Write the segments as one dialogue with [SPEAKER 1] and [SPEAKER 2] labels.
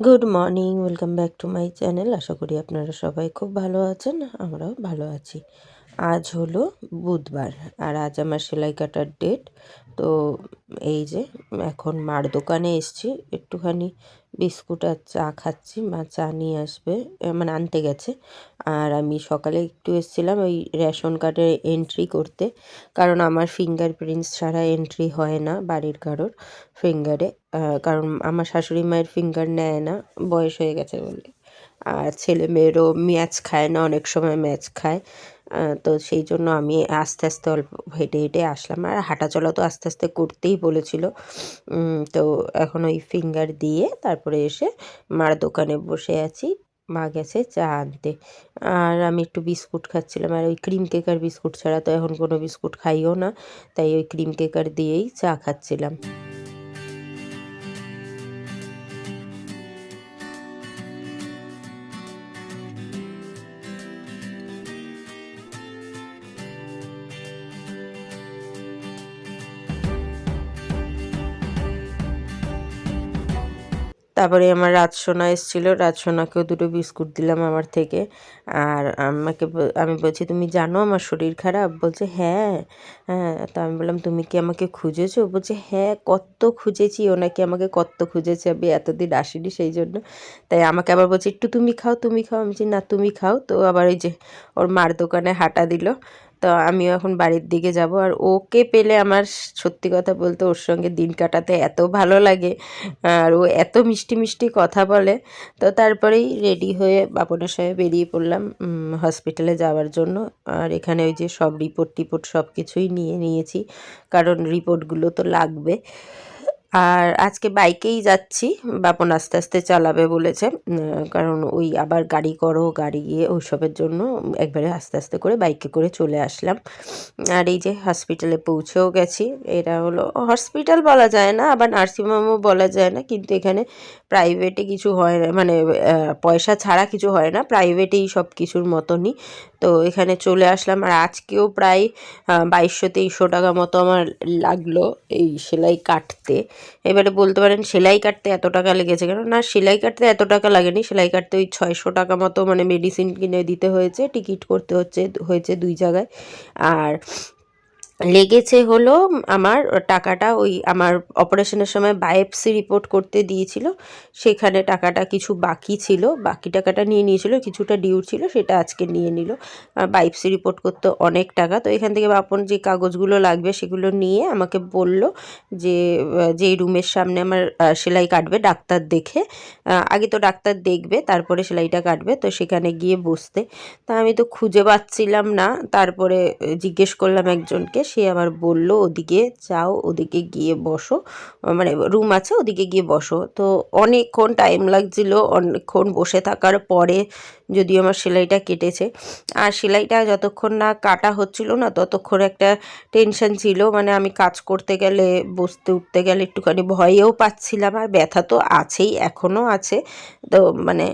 [SPEAKER 1] Good morning welcome back to my channel আশা করি আপনারা সবাই খুব ভালো আছেন, আমরাও ভালো আছি। আজ হলো বুধবার আর আজ আমার সেলাই কাটার ডেট তো এই যে এখন মার দোকানে এসছি, একটুখানি বিস্কুট আর চা খাচ্ছি, মা চা নিয়ে আসবে মানে আনতে গেছে। আর আমি সকালে একটু এসেছিলাম ওই রেশন কার্ডে এন্ট্রি করতে, কারণ আমার ফিঙ্গার প্রিন্টস ছাড়া এন্ট্রি হয় না বাড়ির কারোর ফিঙ্গারে কারণ আমার শাশুড়ি মায়ের ফিঙ্গার নেয় না, বয়স হয়ে গেছে বলে আর ছেলে মেয়েরও ম্যাচ খায় না, অনেক সময় ম্যাচ খায়। তো সেই জন্য আমি আস্তে আস্তে অল্প হেঁটে হেঁটে আসলাম। আর হাঁটা চলা তো আস্তে আস্তে করতেই বলেছিল। তো এখন ওই ফিঙ্গার দিয়ে তারপরে এসে মার দোকানে বসে আছি। মা গেছে চা আনতে। আর আমি একটু বিস্কুট খাচ্ছিলাম। আর ওই ক্রিম কেকার বিস্কুট ছাড়া তো এখন কোনো বিস্কুট খাইও না। তাই ওই ক্রিম কেকার দিয়েই চা খাচ্ছিলাম। তারপরে আমার রাজসোনা এসেছিল। রাজসোনাকেও দুটো বিস্কুট দিলাম আমার থেকে। আর আমাকে আমি বলছি, তুমি জানো আমার শরীর খারাপ? বলছে হ্যাঁ। হ্যাঁ তা আমি বললাম, তুমি কি আমাকে খুঁজেছো? বলছে হ্যাঁ কত খুঁজেছি। ও নাকি আমাকে কত খুঁজেছে। আমি এতদিন আসিনি সেই জন্য। তাই আমাকে আবার বলছে, একটু তুমি খাও তুমি খাও। আমি বলছি, না, তুমি খাও। তো আবার ওই যে ওর মার দোকানে হাঁটা দিল। তো আমিও এখন বাড়ির দিকে যাব। আর ওকে পেলে আমার সত্যি কথা বলতে ওর সঙ্গে দিন কাটাতে এত ভালো লাগে। আর ও এত মিষ্টি মিষ্টি কথা বলে। তো তারপরেই রেডি হয়ে বাপনের সঙ্গে বেরিয়ে পড়লাম হসপিটালে যাওয়ার জন্য। আর এখানে ওই যে সব রিপোর্ট টিপোর্ট সব কিছুই নিয়ে নিয়েছি। কারণ রিপোর্টগুলো তো লাগবে। আর আজকে বাইকেই যাচ্ছি। বাপন আস্তে আস্তে চালাবে বলেছে। কারণ ওই আবার গাড়ি করো, গাড়ি গিয়ে ওইসবের জন্য একবারে আস্তে আস্তে করে বাইকে করে চলে আসলাম। আর এই যে হসপিটালে পৌঁছেও গেছি। এটা হলো হসপিটাল বলা যায় না, আবার নার্সিংহোমও বলা যায় না। কিন্তু এখানে প্রাইভেটে কিছু হয় না মানে পয়সা ছাড়া কিছু হয় না। প্রাইভেটেই সব কিছুর মতনই। তো এখানে চলে আসলাম। আর আজকেও প্রায় বাইশশো তেইশশো টাকা মতো আমার লাগল এই সেলাই কাটতে। এবারে বলতে পারেন সেলাই কাটতে এত টাকা লেগেছে কেন? না, সেলাই কাটতে এত টাকা লাগেনি। সেলাই কাটতে ওই ছয়শো টাকা মতো মানে মেডিসিন কিনে দিতে হয়েছে টিকিট করতে হচ্ছে, হয়েছে দুই জায়গায়। আর লেগেছে হলো আমার টাকাটা ওই আমার অপারেশনের সময় বায়োপসি রিপোর্ট করতে দিয়েছিল। সেখানে টাকাটা কিছু বাকি ছিল, বাকি টাকাটা নিয়ে নিয়েছিল, কিছুটা ডিউ ছিল, সেটা আজকে নিয়ে নিল। বায়োপসি রিপোর্ট করতে অনেক টাকা। তো এখান থেকে আপন যে কাগজগুলো লাগবে সেগুলো নিয়ে আমাকে বলল যে যেই রুমের সামনে আমার সেলাই কাটবে ডাক্তার দেখে। আগে তো ডাক্তার দেখবে, তারপরে সেলাইটা কাটবে, তো সেখানে গিয়ে বসতে। তা আমি তো খুঁজে পাচ্ছিলাম না। তারপরে জিজ্ঞেস করলাম একজনকে সে আবার বলল, ওদিকে যাও, ওদিকে গিয়ে বসো। মানে রুম আছে, ওদিকে গিয়ে বসো। তো অনেকক্ষণ টাইম লাগছিল, অনেকক্ষণ বসে থাকার পরে যদিও আমার সেলাইটা কেটেছে। আর সেলাইটা যতক্ষণ না কাটা হচ্ছিল না, ততক্ষণ একটা টেনশন ছিল। মানে আমি কাজ করতে গেলে, বসতে উঠতে গেলে একটুখানি ভয়েও পাচ্ছিলাম আর ব্যথা তো আছেই, এখনও আছে। তো মানে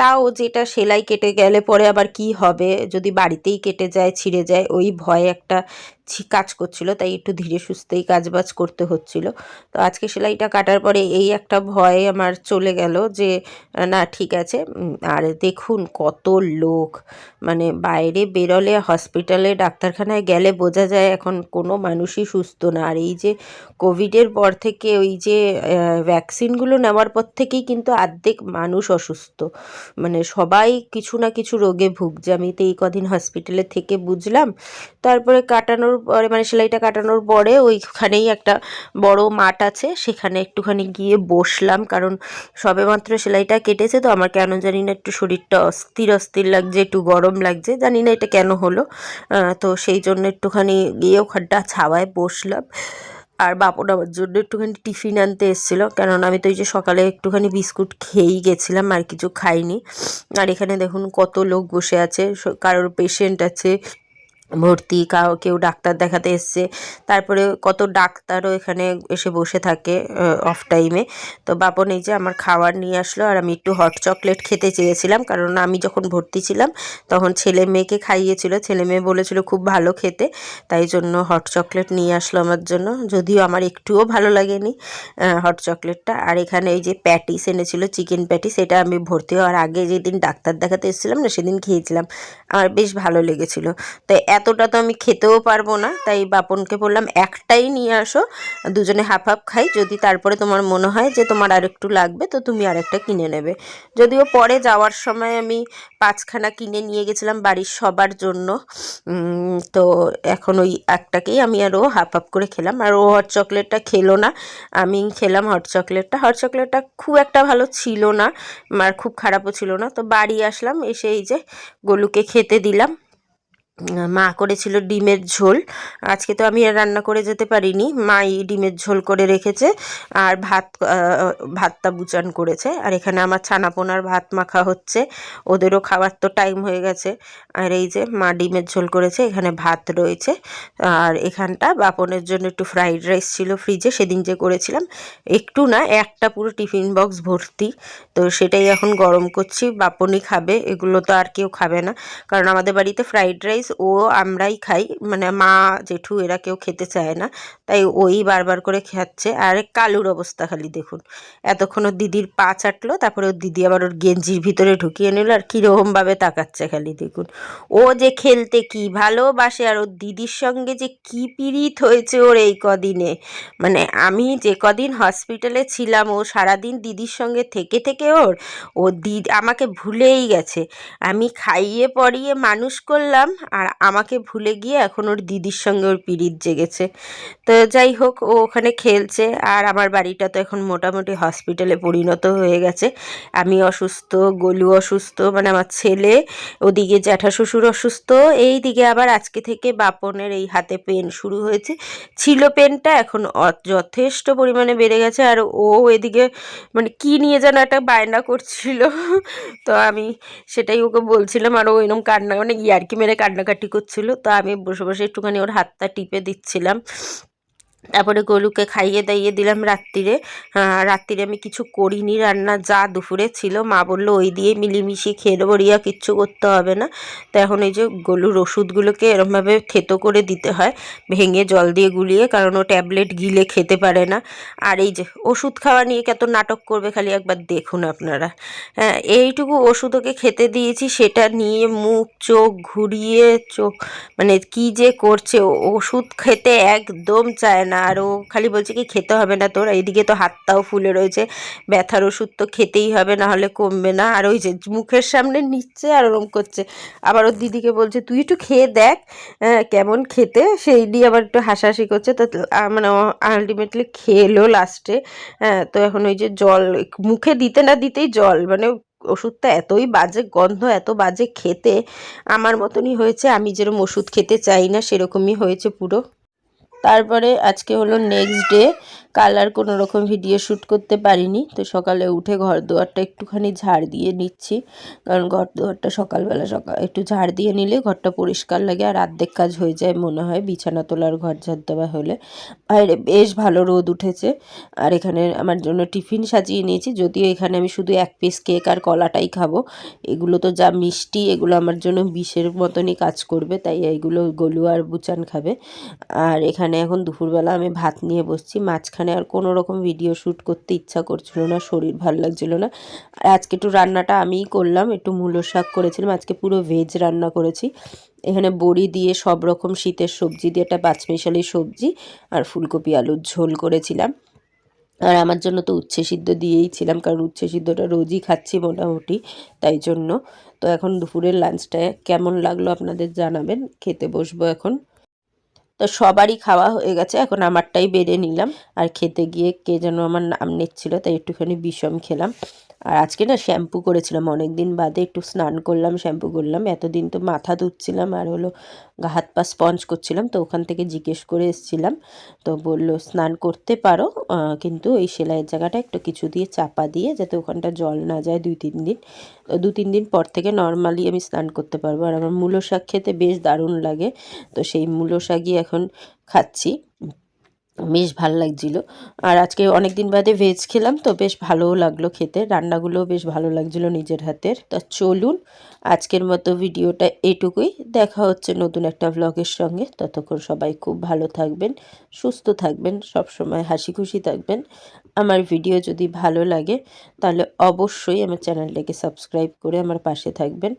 [SPEAKER 1] তাও যেটা সেলাই কেটে গেলে পরে আবার কি হবে? যদি বাড়িতেই কেটে যায়, ছিঁড়ে যায়, ওই ভয় একটা কাজ করছিল। তাই একটু ধীরে সুস্থেই কাজবাজ করতে হচ্ছিল। তো আজকে সেলাইটা কাটার পরে এই একটা ভয় আমার চলে গেল যে, না, ঠিক আছে। আর দেখুন কত লোক। মানে বাইরে বেরোলে হসপিটালে ডাক্তারখানায় গেলে বোঝা যায় এখন কোনো মানুষই সুস্থ না। আর এই যে কোভিডের পর থেকে ওই যে ভ্যাকসিনগুলো নেওয়ার পর থেকেই কিন্তু আর্ধেক মানুষ অসুস্থ। মানে সবাই কিছু না কিছু রোগে ভুগছে। আমি তো এই কদিন হসপিটালে থেকে বুঝলাম। তারপরে কাটানোর পরে মানে সেলাইটা কাটানোর পরে ওইখানেই একটা বড় মাঠ আছে। সেখানে একটুখানি গিয়ে বসলাম। কারণ সবেমাত্র সেলাইটা কেটেছে, তো আমার কেন জানি না একটু শরীরটা অস্থির অস্থির লাগছে, একটু গরম লাগছে, জানি না এটা কেন হলো। তো সেই জন্য একটুখানি গিয়ে ওখানটা ছাওয়ায় বসলাম। আর বাপন আমার জন্য একটুখানি টিফিন আনতে এসেছিল, কেননা আমি তো এই যে সকালে একটুখানি বিস্কুট খেয়েই গেছিলাম, আর কিছু খাইনি। আর এখানে দেখুন কত লোক বসে আছে কারোর পেশেন্ট আছে ভর্তি কাউ কেউ ডাক্তার দেখাতে এসছে। তারপরে কত ডাক্তারও এখানে এসে বসে থাকে অফ টাইমে তো বাপন এই যে আমার খাবার নিয়ে আসলো আর আমি একটু হট চকলেট খেতে চেয়েছিলাম, কারণ আমি যখন ভর্তি ছিলাম তখন ছেলে মেয়েকে খাইয়েছিল। ছেলে মেয়ে বলেছিল খুব ভালো খেতে, তাই জন্য হট চকলেট নিয়ে আসলো আমার জন্য। যদিও আমার একটুও ভালো লাগেনি হট চকলেটটা আর এখানে এই যে প্যাটিস এনেছিল চিকেন প্যাটিস এটা আমি ভর্তি হওয়ার আগে যেদিন ডাক্তার দেখাতে এসেছিলাম না, সেদিন খেয়েছিলাম। আমার বেশ ভালো লেগেছিল। তো এতটা তো আমি খেতেও পারব না, তাই বাপনকে বললাম, একটাই নিয়ে আসো, দুজনে হাফ হাফ খাই, যদি তারপরে তোমার মনে হয় যে তোমার আর একটু লাগবে, তো তুমি আরেকটা কিনে নেবে। যদিও পরে যাওয়ার সময় আমি পাঁচখানা কিনে নিয়ে গেছিলাম বাড়ির সবার জন্য তো এখন ওই একটাকেই আমি আরও হাফ হাফ করে খেলাম। আর ও হট চকলেটটা খেলো না, আমি খেলাম হট চকলেটটা হট চকলেটটা খুব একটা ভালো ছিল না, আর খুব খারাপও ছিল না। তো বাড়ি আসলাম, এসে এই যে গলুকে খেতে দিলাম। মা করেছিল ডিমের ঝোল। আজকে তো আমি রান্না করে যেতে পারিনি। মাই ডিমের ঝোল করে রেখেছে আর ভাত ভাতটা বুচান করেছে। আর এখানে আমার ছানাপোনার ভাত মাখা হচ্ছে। ওদেরও খাওয়ার তো টাইম হয়ে গেছে। আর এই যে মা ডিমের ঝোল করেছে, এখানে ভাত রয়েছে। আর এখানটা বাপনের জন্য একটু ফ্রাইড রাইস ছিল ফ্রিজে সেদিন যে করেছিলাম, একটু না, একটা পুরো টিফিন বক্স ভর্তি। তো সেটাই এখন গরম করছি। বাপনই খাবে, এগুলো তো আর কেউ খাবে না। কারণ আমাদের বাড়িতে ফ্রাইড রাইস ও আমরাই খাই। মানে মা জেঠু এরা কেউ খেতে চায় না। তাই ওই বারবার করে খাচ্ছে। আর কালুর অবস্থা খালি দেখুন। এতক্ষণ ওর দিদির পা চাটলো, তারপরে ওর দিদি আবার ওর গেঞ্জির ভিতরে ঢুকিয়ে নিল আর কীরকমভাবে তাকাচ্ছে খালি দেখুন। ও যে খেলতে কি ভালোবাসে আর ওর দিদির সঙ্গে যে কি পীড়িত হয়েছে ওর এই কদিনে। মানে আমি যে কদিন হসপিটালে ছিলাম, ও সারাদিন দিদির সঙ্গে থেকে থেকে ওর, ও দিদি আমাকে ভুলেই গেছে। আমি খাইয়ে পড়িয়ে মানুষ করলাম আর আমাকে ভুলে গিয়ে এখন ওর দিদির সঙ্গে ওর পিড়িত জেগেছে। তো যাই হোক, ও ওখানে খেলছে আর আমার বাড়িটা তো এখন মোটামুটি হসপিটালে পরিণত হয়ে গেছে। আমি অসুস্থ, গলু অসুস্থ মানে আমার ছেলে, ওদিকে জ্যাঠা শ্বশুর অসুস্থ এই দিকে আবার আজকে থেকে বাপনের এই হাতে পেন শুরু হয়েছে। ছিল পেনটা, এখন যথেষ্ট পরিমাণে বেড়ে গেছে আর ও এদিকে মানে কি নিয়ে যেন একটা বায়না করছিল। তো আমি সেটাই ওকে বলছিলাম আর ও এরকম কান্না মানে ইয়ার্কি মেরে কান্নাকাটি করছিল তো আমি বসে বসে একটুখানি ওর হাতটা টিপে দিচ্ছিলাম। তারপরে গরুকে খাইয়ে দাইয়ে দিলাম রাত্রিরে। রাত্রিরে আমি কিছু করিনি। রান্না যা দুপুরে ছিল, মা বলল, ওই দিয়ে মিলিমিশিয়ে খেয়ে দেবো রিয়া, কিচ্ছু করতে হবে না। তো এখন এই যে গলুর ওষুধগুলোকে এরমভাবে থেতো করে দিতে হয়, ভেঙে জল দিয়ে গুলিয়ে, কারণ ও ট্যাবলেট গিলে খেতে পারে না। আর এই যে ওষুধ খাওয়া নিয়ে কত নাটক করবে, খালি একবার দেখুন আপনারা। হ্যাঁ এইটুকু ওষুধ ওকে খেতে দিয়েছি, সেটা নিয়ে মুখ, চোখ ঘুরিয়ে, চোখ মানে কি যে করছে ওষুধ খেতে একদম চায় না। আর ও খালি বলছে কি, খেতে হবে না তোর। এইদিকে তো হাতটাও ফুলে রয়েছে। ব্যথার ওষুধ তো খেতেই হবে, না হলে কমবে না। আর ওই যে মুখের সামনে নিচ্ছে আর ওরম করছে। আবার ওর দিদিকে বলছে, তুই একটু খেয়ে দেখ কেমন খেতে? সেই নিয়ে আবার একটু হাসাহাসি করছে। তো মানে আলটিমেটলি খেলো লাস্টে তো এখন ওই যে জল, মুখে দিতে না দিতেই জল মানে ওষুধটা এতই বাজে গন্ধ, এত বাজে খেতে, আমার মতনই হয়েছে। আমি যেরকম ওষুধ খেতে চাই না, সেরকমই হয়েছে পুরো। তারপরে আজকে হলো নেক্সট ডে কাল আর কোনো রকম ভিডিও শ্যুট করতে পারিনি। তো সকালে উঠে ঘর দুয়ারটা একটুখানি ঝাড় দিয়ে নিচ্ছি। কারণ ঘর দুয়ারটা সকালবেলা সকাল একটু ঝাড় দিয়ে নিলে ঘরটা পরিষ্কার লাগে আর আর্ধেক কাজ হয়ে যায় মনে হয়, বিছানা তোলার ঘর ঝাড় দেওয়া হলে। বাইরে বেশ ভালো রোদ উঠেছে। আর এখানে আমার জন্য টিফিন সাজিয়ে নিয়েছি। যদিও এখানে আমি শুধু এক পিস কেক আর কলাটাই খাব। এগুলো তো যা মিষ্টি, এগুলো আমার জন্য বিষের মতনই কাজ করবে, তাই এইগুলো গলু আর বুচান খাবে। আর এখানে এখন দুপুরবেলা আমি ভাত নিয়ে বসছি, মাঝখানে আর কোনো রকম ভিডিও শ্যুট করতে ইচ্ছা করছিল না, শরীর ভালো লাগছিল না। আর আজকে একটু রান্নাটা আমিই করলাম, একটু মূলো শাক করেছিলাম, আজকে পুরো ভেজ রান্না করেছি। এখানে বড়ি দিয়ে সব রকম শীতের সবজি দিয়ে একটা পাঁচমিশালি সবজি আর ফুলকপি আলুর ঝোল করেছিলাম। আর আমার জন্য তো উচ্ছে সিদ্ধ দিয়েই ছিলাম, কারণ উচ্ছে সিদ্ধটা রোজই খাচ্ছি মোটামুটি, তাই জন্য। তো এখন দুপুরের লাঞ্চটা কেমন লাগল আপনাদের জানাবেন, খেতে বসবো এখন। তো সবারই খাওয়া হয়ে গেছে, এখন আমারটাই বেড়ে নিলাম। আর খেতে গিয়ে কে যেন আমার নাম নিচ্ছিল, তাই একটুখানি বিষম খেলাম। আর আজকে না শ্যাম্পু করেছিলাম অনেক দিন বাদে একটু স্নান করলাম, শ্যাম্পু করলাম। এতদিন তো মাথা ধুচ্ছিলাম, আর হলো হাত পা স্পঞ্জ করছিলাম, তো ওখান থেকে জিজ্ঞেস করে এসেছিলাম। তো বলল, স্নান করতে পারো কিন্তু এই সেলাইয়ের জায়গাটা একটু কিছু দিয়ে চাপা দিয়ে যাতে ওখানটা জল না যায় দুই, তিন দিন। দু, তিন দিন পর থেকে নর্মালি আমি স্নান করতে পারব। আর আমার মূলো শাক খেতে বেশ দারুণ লাগে। তো সেই মূলো শাকই এখন খাচ্ছি। বেশ ভালো লাগছিল। আর আজকে অনেক দিন বাদে ভেজ খেলাম তো বেশ ভালোও লাগল খেতে। রান্নাগুলোও বেশ ভালো লাগছিল নিজের হাতের। তা চলুন আজকের মতো ভিডিওটা এটুকুই। দেখা হচ্ছে নতুন একটা ভ্লগের সঙ্গে। ততক্ষণ সবাই খুব ভালো থাকবেন, সুস্থ থাকবেন সব সময় হাসি খুশি থাকবেন। আমার ভিডিও যদি ভালো লাগে তাহলে অবশ্যই আমার চ্যানেলটাকে সাবস্ক্রাইব করে আমার পাশে থাকবেন।